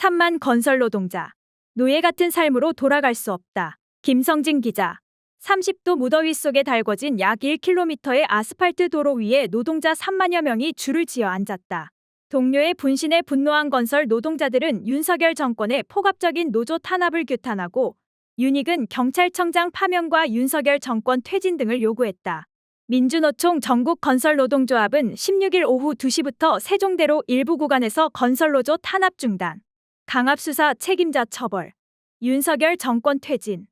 3만 건설 노동자. 노예 같은 삶으로 돌아갈 수 없다. 김성진 기자. 30도 무더위 속에 달궈진 약 1km의 아스팔트 도로 위에 노동자 3만여 명이 줄을 지어 앉았다. 동료의 분신에 분노한 건설 노동자들은 윤석열 정권의 포갑적인 노조 탄압을 규탄하고 윤익은 경찰청장 파면과 윤석열 정권 퇴진 등을 요구했다. 민주노총 전국건설노동조합은 16일 오후 2시부터 세종대로 일부 구간에서 건설노조 탄압 중단, 강압수사 책임자 처벌, 윤석열 정권 퇴진,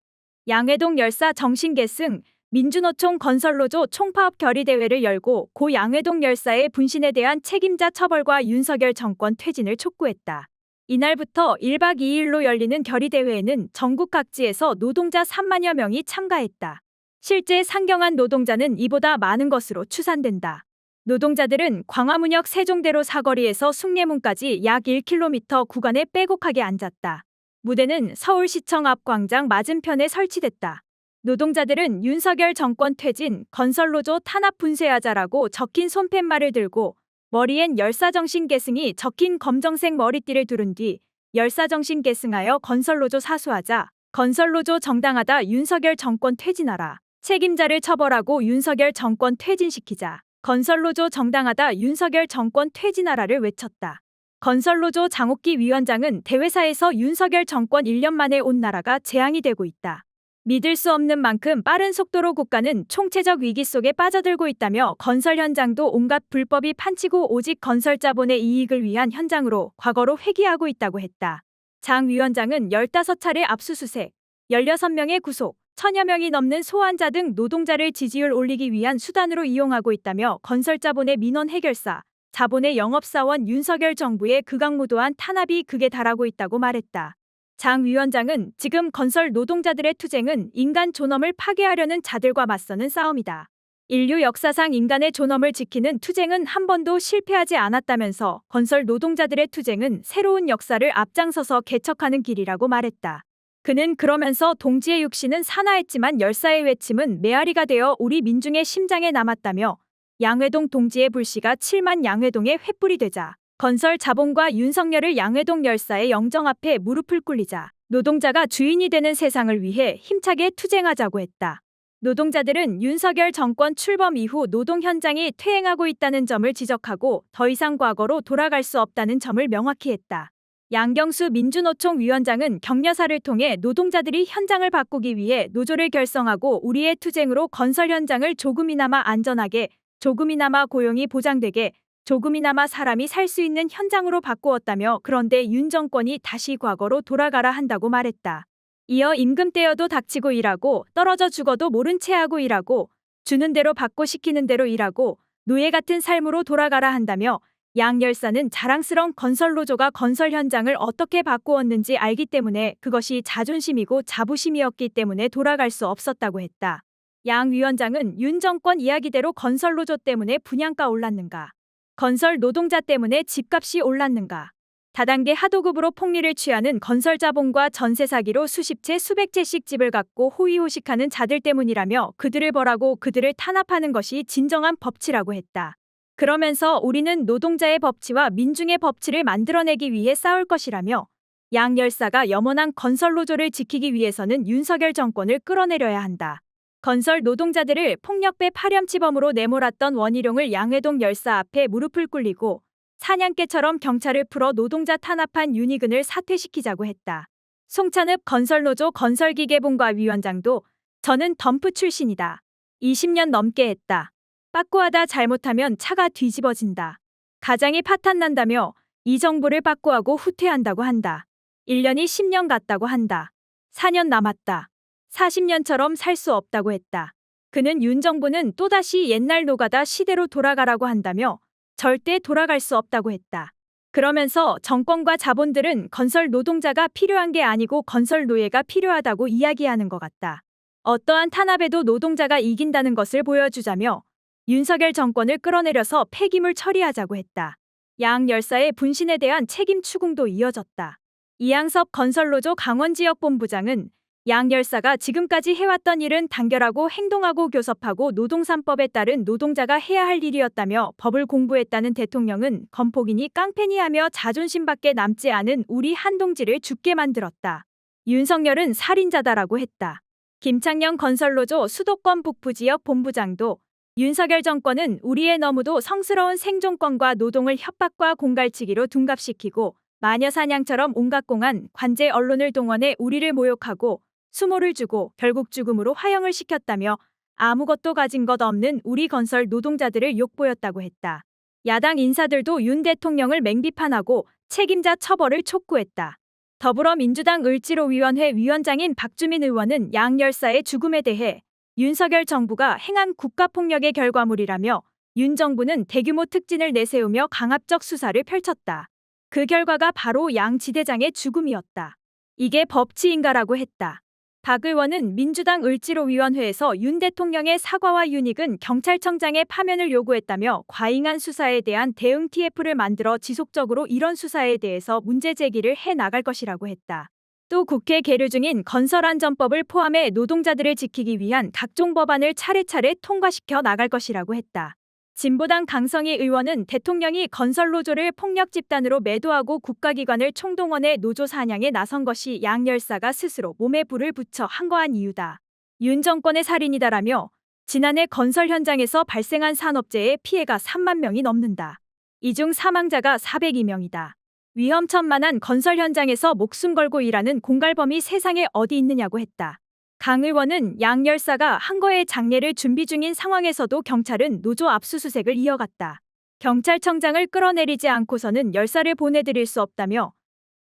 양회동 열사 정신계승, 민주노총 건설노조 총파업 결의대회를 열고 고 양회동 열사의 분신에 대한 책임자 처벌과 윤석열 정권 퇴진을 촉구했다. 이날부터 1박 2일로 열리는 결의대회에는 전국 각지에서 노동자 3만여 명이 참가했다. 실제 상경한 노동자는 이보다 많은 것으로 추산된다. 노동자들은 광화문역 세종대로 사거리에서 숭례문까지 약 1km 구간에 빼곡하게 앉았다. 무대는 서울시청 앞 광장 맞은편에 설치됐다. 노동자들은 윤석열 정권 퇴진, 건설노조 탄압 분쇄하자라고 적힌 손팻말을 들고 머리엔 열사정신 계승이 적힌 검정색 머리띠를 두른 뒤 열사정신 계승하여 건설노조 사수하자, 건설노조 정당하다 윤석열 정권 퇴진하라. 책임자를 처벌하고 윤석열 정권 퇴진시키자. 건설노조 정당하다 윤석열 정권 퇴진하라를 외쳤다. 건설노조 장옥기 위원장은 대회사에서 윤석열 정권 1년 만에 온 나라가 재앙이 되고 있다. 믿을 수 없는 만큼 빠른 속도로 국가는 총체적 위기 속에 빠져들고 있다며 건설 현장도 온갖 불법이 판치고 오직 건설 자본의 이익을 위한 현장으로 과거로 회귀하고 있다고 했다. 장 위원장은 15차례 압수수색, 16명의 구속, 천여 명이 넘는 소환자 등 노동자를 지지율 올리기 위한 수단으로 이용하고 있다며 건설 자본의 민원 해결사, 자본의 영업사원 윤석열 정부의 극악무도한 탄압이 극에 달하고 있다고 말했다. 장 위원장은 지금 건설 노동자들의 투쟁은 인간 존엄을 파괴하려는 자들과 맞서는 싸움이다. 인류 역사상 인간의 존엄을 지키는 투쟁은 한 번도 실패하지 않았다면서 건설 노동자들의 투쟁은 새로운 역사를 앞장서서 개척하는 길이라고 말했다. 그는 그러면서 동지의 육신은 산화했지만 열사의 외침은 메아리가 되어 우리 민중의 심장에 남았다며 양회동 동지의 불씨가 7만 양회동의 횃불이 되자 건설 자본과 윤석열을 양회동 열사의 영정 앞에 무릎을 꿇리자 노동자가 주인이 되는 세상을 위해 힘차게 투쟁하자고 했다. 노동자들은 윤석열 정권 출범 이후 노동 현장이 퇴행하고 있다는 점을 지적하고 더 이상 과거로 돌아갈 수 없다는 점을 명확히 했다. 양경수 민주노총 위원장은 격려사를 통해 노동자들이 현장을 바꾸기 위해 노조를 결성하고 우리의 투쟁으로 건설 현장을 조금이나마 안전하게, 조금이나마 고용이 보장되게, 조금이나마 사람이 살 수 있는 현장으로 바꾸었다며 그런데 윤 정권이 다시 과거로 돌아가라 한다고 말했다. 이어 임금 떼어도 닥치고 일하고 떨어져 죽어도 모른 채 하고 일하고 주는 대로 받고 시키는 대로 일하고 노예 같은 삶으로 돌아가라 한다며 양 열사는 자랑스러운 건설 현장을 어떻게 바꾸었는지 알기 때문에 그것이 자존심이고 자부심이었기 때문에 돌아갈 수 없었다고 했다. 양 위원장은 윤 정권 이야기대로 건설 노조 때문에 분양가 올랐는가? 건설 노동자 때문에 집값이 올랐는가? 다단계 하도급으로 폭리를 취하는 건설 자본과 전세 사기로 수십 채 수백 채씩 집을 갖고 호의호식하는 자들 때문이라며 그들을 벌하고 그들을 탄압하는 것이 진정한 법치라고 했다. 그러면서 우리는 노동자의 법치와 민중의 법치를 만들어내기 위해 싸울 것이라며 양 열사가 염원한 건설 노조를 지키기 위해서는 윤석열 정권을 끌어내려야 한다. 건설 노동자들을 폭력배 파렴치범으로 내몰았던 원희룡을 양회동 열사 앞에 무릎을 꿇리고 사냥개처럼 경찰을 풀어 노동자 탄압한 윤희근을 사퇴시키자고 했다. 송찬읍 건설노조 건설기계본과 위원장도 저는 덤프 출신이다. 20년 넘게 했다. 빠꾸하다 잘못하면 차가 뒤집어진다. 가장이 파탄난다며 이 정부를 빠꾸하고 후퇴한다고 한다. 1년이 10년 같다고 한다. 4년 남았다. 40년처럼 살 수 없다고 했다. 그는 윤 정부는 또다시 옛날 노가다 시대로 돌아가라고 한다며 절대 돌아갈 수 없다고 했다. 그러면서 정권과 자본들은 건설 노동자가 필요한 게 아니고 건설 노예가 필요하다고 이야기하는 것 같다. 어떠한 탄압에도 노동자가 이긴다는 것을 보여주자며 윤석열 정권을 끌어내려서 폐기물 처리하자고 했다. 양 열사의 분신에 대한 책임 추궁도 이어졌다. 이양섭 건설노조 강원지역본부장은 양 열사가 지금까지 해왔던 일은 단결하고 행동하고 교섭하고 노동산법에 따른 노동자가 해야 할 일이었다며 법을 공부했다는 대통령은 건폭이니 깡패니 하며 자존심밖에 남지 않은 우리 한동지를 죽게 만들었다. 윤석열은 살인자다라고 했다. 김창녕 건설노조 수도권 북부지역 본부장도 윤석열 정권은 우리의 너무도 성스러운 생존권과 노동을 협박과 공갈치기로 둔갑시키고 마녀사냥처럼 온갖 공안, 관제 언론을 동원해 우리를 모욕하고 수모를 주고 결국 죽음으로 화형을 시켰다며 아무것도 가진 것 없는 우리 건설 노동자들을 욕보였다고 했다. 야당 인사들도 윤 대통령을 맹비판하고 책임자 처벌을 촉구했다. 더불어민주당 을지로위원회 위원장인 박주민 의원은 양 열사의 죽음에 대해 윤석열 정부가 행한 국가폭력의 결과물이라며 윤 정부는 대규모 특진을 내세우며 강압적 수사를 펼쳤다. 그 결과가 바로 양 지대장의 죽음이었다. 이게 법치인가라고 했다. 박 의원은 민주당 을지로위원회에서 윤 대통령의 사과와 윤익은 경찰청장의 파면을 요구했다며 과잉한 수사에 대한 대응 TF를 만들어 지속적으로 이런 수사에 대해서 문제 제기를 해 나갈 것이라고 했다. 또 국회 계류 중인 건설안전법을 포함해 노동자들을 지키기 위한 각종 법안을 차례차례 통과시켜 나갈 것이라고 했다. 진보당 강성희 의원은 대통령이 건설 노조를 폭력 집단으로 매도하고 국가기관을 총동원해 노조 사냥에 나선 것이 양 열사가 스스로 몸에 불을 붙여 항거한 이유다. 윤 정권의 살인이다라며 지난해 건설 현장에서 발생한 산업재해 피해가 3만 명이 넘는다. 이 중 사망자가 402명이다. 위험천만한 건설 현장에서 목숨 걸고 일하는 공갈범이 세상에 어디 있느냐고 했다. 강 의원은 양 열사가 항거의 장례를 준비 중인 상황에서도 경찰은 노조 압수수색을 이어갔다. 경찰청장을 끌어내리지 않고서는 열사를 보내드릴 수 없다며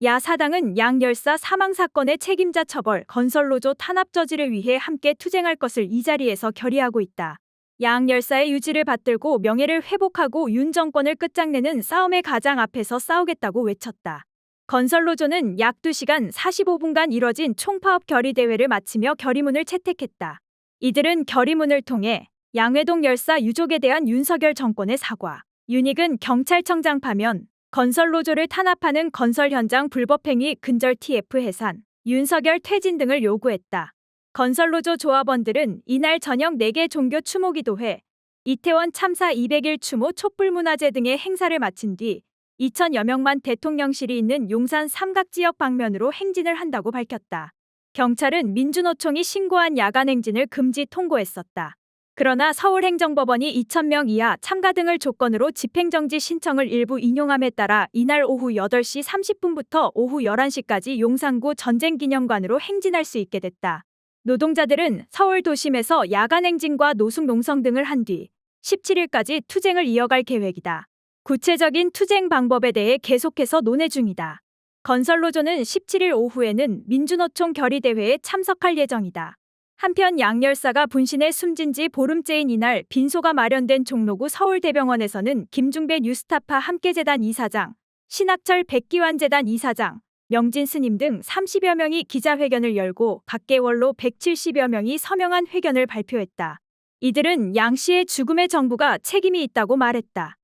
야 사당은 양 열사 사망 사건의 책임자 처벌, 건설노조 탄압 저지를 위해 함께 투쟁할 것을 이 자리에서 결의하고 있다. 양 열사의 유지를 받들고 명예를 회복하고 윤 정권을 끝장내는 싸움의 가장 앞에서 싸우겠다고 외쳤다. 건설노조는 약 2시간 45분간 이뤄진 총파업 결의대회를 마치며 결의문을 채택했다. 이들은 결의문을 통해 양회동 열사 유족에 대한 윤석열 정권의 사과, 윤익은 경찰청장 파면, 건설노조를 탄압하는 건설 현장 불법행위 근절 TF 해산, 윤석열 퇴진 등을 요구했다. 건설노조 조합원들은 이날 저녁 4개 종교 추모기도회, 이태원 참사 200일 추모 촛불문화제 등의 행사를 마친 뒤 2천여 명만 대통령실이 있는 용산 삼각지역 방면으로 행진을 한다고 밝혔다. 경찰은 민주노총이 신고한 야간 행진을 금지 통고했었다. 그러나 서울행정법원이 2천명 이하 참가 등을 조건으로 집행정지 신청을 일부 인용함에 따라 이날 오후 8시 30분부터 오후 11시까지 용산구 전쟁기념관으로 행진할 수 있게 됐다. 노동자들은 서울 도심에서 야간 행진과 노숙 농성 등을 한 뒤 17일까지 투쟁을 이어갈 계획이다. 구체적인 투쟁 방법에 대해 계속해서 논의 중이다. 건설노조는 17일 오후에는 민주노총 결의대회에 참석할 예정이다. 한편 양 열사가 분신해 숨진 지 보름째인 이날 빈소가 마련된 종로구 서울대병원에서는 김중배 뉴스타파 함께재단 이사장, 신학철 백기환재단 이사장, 명진 스님 등 30여 명이 기자회견을 열고 각계월로 170여 명이 서명한 회견을 발표했다. 이들은 양 씨의 죽음에 정부가 책임이 있다고 말했다.